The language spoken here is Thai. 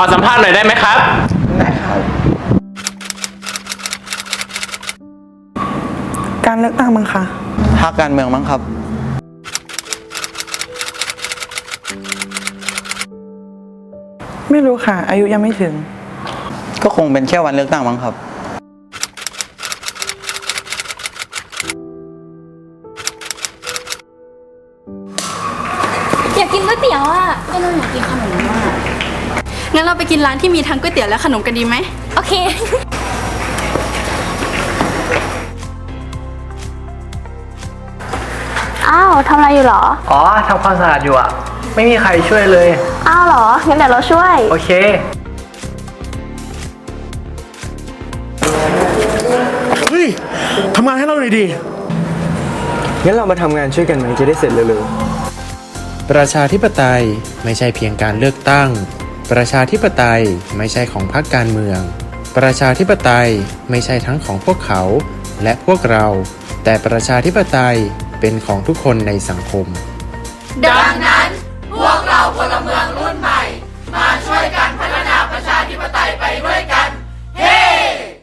ขอสัมภาษณ์หน่อยได้ไหมครับ การเลือกตั้งมั้งคะภาคการเมืองมั้งครับ ไม่รู้ค่ะ อายุยังไม่ถึง ก็คงเป็นแค่วันเลือกตั้งมั้งครับ อยากกินก๋วยเตี๋ยวอะก็เราอยากกินขนมอะ งั้นเราไปกินร้านที่มีทั้งก๋วยเตี๋ยวและขนมกันดีไหม โอเค อ้าวทำอะไรอยู่เหรอ อ๋อทำความสะอาดอยู่อะไม่มีใครช่วยเลย อ้าวเหรอ งั้นเดี๋ยวเราช่วย โอเค เฮ้ยทำงานให้เราหน่อยดิงั้นเรามาทำงานช่วยกันไหมจะได้เสร็จเร็วประชาธิปไตยไม่ใช่เพียงการเลือกตั้ง ประชาธิปไตยไม่ใช่ของพรรคการเมือง ประชาธิปไตยไม่ใช่ทั้งของพวกเขา และพวกเรา แต่ประชาธิปไตยเป็นของทุกคนในสังคม ดังนั้นพวกเราพลเมือง